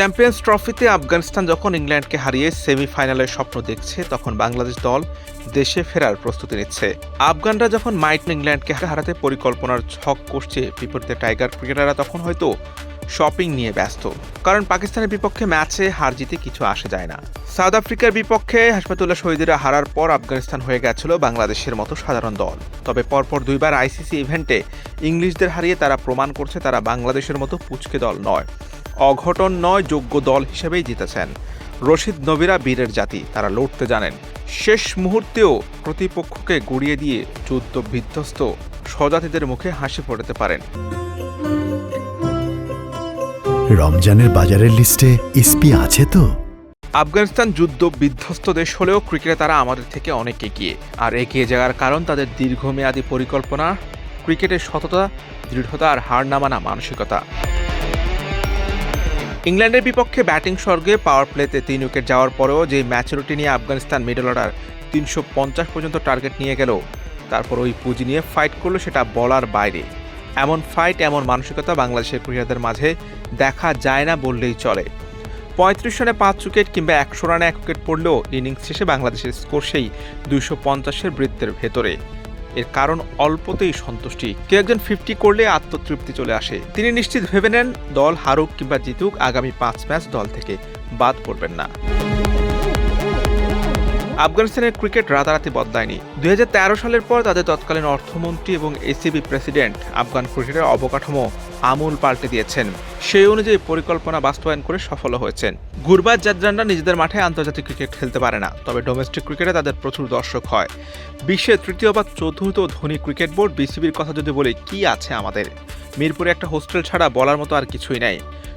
Champions ট্রফিতে আফগানিস্তান যখন ইংল্যান্ডকে হারিয়ে সেমিফাইনালের স্বপ্ন দেখছে, তখন বাংলাদেশ দল দেশে ফেরার প্রস্তুতি নিচ্ছে। আফগানরা যখন মাইট ইংল্যান্ডকে হারাতে পরিকল্পনার ছক করছে বিপরীতে টাইগার ক্রিকেটাররা তখন হয়তো শপিং নিয়ে ব্যস্ত। কারণ পাকিস্তানের বিপক্ষে ম্যাচে হার জিতে কিছু আসে যায় না। সাউথ আফ্রিকার বিপক্ষে হাসপাতুল্লাহ শহীদরা হারার পর আফগানিস্তান হয়ে গেছিল বাংলাদেশের মতো সাধারণ দল। তবে পরপর দুইবার আইসিসি ইভেন্টে ইংলিশদের হারিয়ে তারা প্রমাণ করছে তারা বাংলাদেশের মতো পুচকে দল নয়। অঘটন নয় যোগ্য দল হিসেবেই জিতেছেন। রশিদ নবীরা বীরের জাতি তারা লড়তে জানেন। শেষ মুহূর্তেও প্রতিপক্ষকে গুড়িয়ে দিয়ে যুদ্ধ বিধ্বস্ত স্বজাতিদের মুখে হাসি ফোটাতে পারেন। রমজানের বাজারের লিস্টে ইসপি আছে তো? আফগানিস্তান যুদ্ধ বিধ্বস্ত দেশ হলেও ক্রিকেটে তারা আমাদের থেকে অনেক এগিয়ে। আর এগিয়ে যাওয়ার কারণ তাদের দীর্ঘমেয়াদী পরিকল্পনা ক্রিকেটের সততা দৃঢ়তা আর হার না মানা মানসিকতা। ইংল্যান্ডের বিপক্ষে ব্যাটিং স্বর্গে পাওয়ার প্লেতে তিন উইকেট যাওয়ার পরেও যে ম্যাচুরিটি নিয়ে আফগানিস্তান মিডল অর্ডার তিনশো পঞ্চাশ পর্যন্ত টার্গেট নিয়ে গেল। তারপর ওই পুঁজি নিয়ে ফাইট করল সেটা বলার বাইরে। এমন ফাইট এমন মানসিকতা বাংলাদেশের ক্রিকেটারদের মাঝে দেখা যায় না বললেই চলে। পঁয়ত্রিশ রানে পাঁচ উইকেট কিংবা একশো রানে এক উইকেট পড়লেও ইনিংস শেষে বাংলাদেশের স্কোর সেই দুইশো পঞ্চাশের বৃত্তের ভেতরে। এর কারণ অল্পতেই সন্তুষ্টি। কেউ একজন ফিফটি করলে আত্মতৃপ্তি চলে আসে। তিনি নিশ্চিত ভেবে নেন, দল হারুক কিংবা জিতুক, আগামী পাঁচ ম্যাচ দল থেকে বাদ পড়বেন না। আফগানিস্তানের ক্রিকেট রাতারাতি বদলায়নি। দু হাজার তেরো সালের পর তাদের তৎকালীন অর্থমন্ত্রী এবং এসিবি প্রেসিডেন্ট আফগান ক্রিকেটের অবকাঠামো আমূল পাল্টে দিয়েছেন। সেই অনুযায়ী পরিকল্পনা বাস্তবায়ন করে সফল হয়েছেন। গুরবাজ জাদরানরা নিজেদের মাঠে আন্তর্জাতিক ক্রিকেট খেলতে পারে না, তবে ডোমেস্টিক ক্রিকেটে তাদের প্রচুর দর্শক হয়। বিশ্বের তৃতীয় বা চতুর্থ ধনী ক্রিকেট বোর্ড বিসিবির কথা যদি বলি, কি আছে আমাদের? মিরপুরে একটা হোস্টেল ছাড়া বলার মতো আর কিছুই নাই।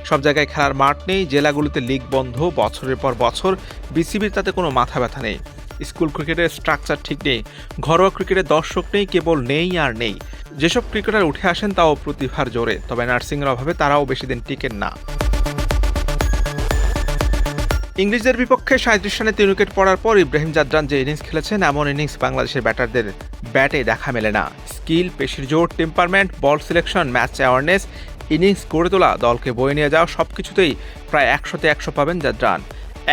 সব জায়গায় খেলার মাঠ নেই, জেলাগুলোতে লিগ বন্ধ, বছরের পর বছর বিসিবির তাতে কোনো মাথা ব্যথা নেই। স্কুল ক্রিকেটের স্ট্রাকচার ঠিক নেই, ঘরোয়া ক্রিকেটের দর্শক নেই, কেবল নেই আর নেই। যেসব ক্রিকেটার উঠে আসেন তাও প্রতিভার জোরে, তবে নার্সিংয়ের অভাবে তারাও বেশি দিন টিকেন না। ইংলিশদের বিপক্ষে সাঁত্রিশ রানে তিন উইকেট পড়ার পর ইব্রাহিম জাদ্রান যে ইনিংস খেলেছেন, এমন ইনিংস বাংলাদেশের ব্যাটারদের ব্যাটে দেখা মেলে না। স্কিল, পেশির জোর, temperament, ball selection, match awareness, innings গড়ে তোলা, দলকে বয়ে নিয়ে যাওয়া সব কিছুতেই প্রায় একশোতে একশো পাবেন জাদরান।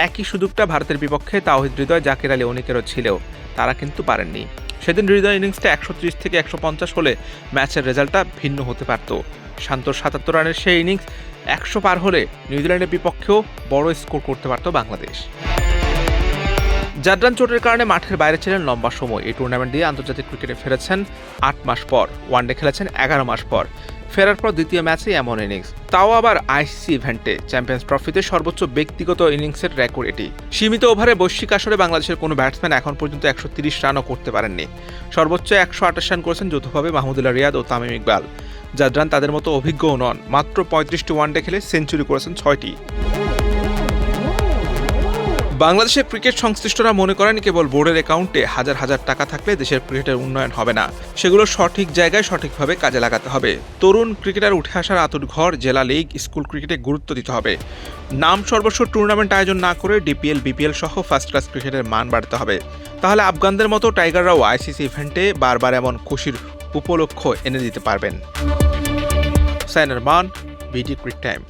একই সুযোগটা ভারতের বিপক্ষে তাওহিদ হৃদয় জাকির আলী অনিকেরও ছিল, তারা কিন্তু পারেননি। সেদিন হৃদয় ইনিংসটা একশো ত্রিশ থেকে একশো পঞ্চাশ হলে ম্যাচের রেজাল্টটা ভিন্ন হতে পারত। শান্তর সাতাত্তর রানের সেই ইনিংস একশো পার হলে নিউজিল্যান্ডের বিপক্ষেও বড় স্কোর করতে পারত বাংলাদেশ। জাডরান চোটের কারণে মাঠের বাইরে ছিলেন লম্বা সময়। এই টুর্নামেন্ট দিয়ে আন্তর্জাতিক ক্রিকেটে ফিরেছেন আট মাস পর। ওয়ানডে খেলেছেন এগারো মাস পর। ফেরার পর দ্বিতীয় ম্যাচে এমন ইনিংস। তাও আবার আইসিসি ইভেন্টে চ্যাম্পিয়ন্স ট্রফিতে সর্বোচ্চ ব্যক্তিগত ইনিংসের রেকর্ড এটি। সীমিত ওভারে বৈশ্বিক আসরে বাংলাদেশের কোনো ব্যাটসম্যান এখন পর্যন্ত একশো তিরিশ রানও করতে পারেননি। সর্বোচ্চ একশো আঠাশ রান করেছেন যৌথভাবে মাহমুদুল্লাহ রিয়াদ ও তামিম ইকবাল। জাদরান তাদের মতো অভিজ্ঞও নন। মাত্র পঁয়ত্রিশটি ওয়ানডে খেলে সেঞ্চুরি করেছেন ছয়টি। বাংলাদেশের ক্রিকেট সংশ্লিষ্টরা মনে করেন কেবল বোর্ডের অ্যাকাউন্টে হাজার হাজার টাকা থাকলে দেশের ক্রিকেটের উন্নয়ন হবে না। সেগুলো সঠিক জায়গায় সঠিকভাবে কাজে লাগাতে হবে। তরুণ ক্রিকেটার উঠে আসার আতুর ঘর, জেলা লিগ, স্কুল ক্রিকেটে গুরুত্ব দিতে হবে। নাম সর্বস্ব টুর্নামেন্ট আয়োজন না করে ডিপিএল, বিপিএল সহ ফার্স্ট ক্লাস ক্রিকেটের মান বাড়তে হবে। তাহলে আফগানদের মতো টাইগাররাও আইসিসি ইভেন্টে বারবার এমন খুশির উপলক্ষ এনে দিতে পারবেন। সাইনার মান, বিডি ক্রিক টাইম।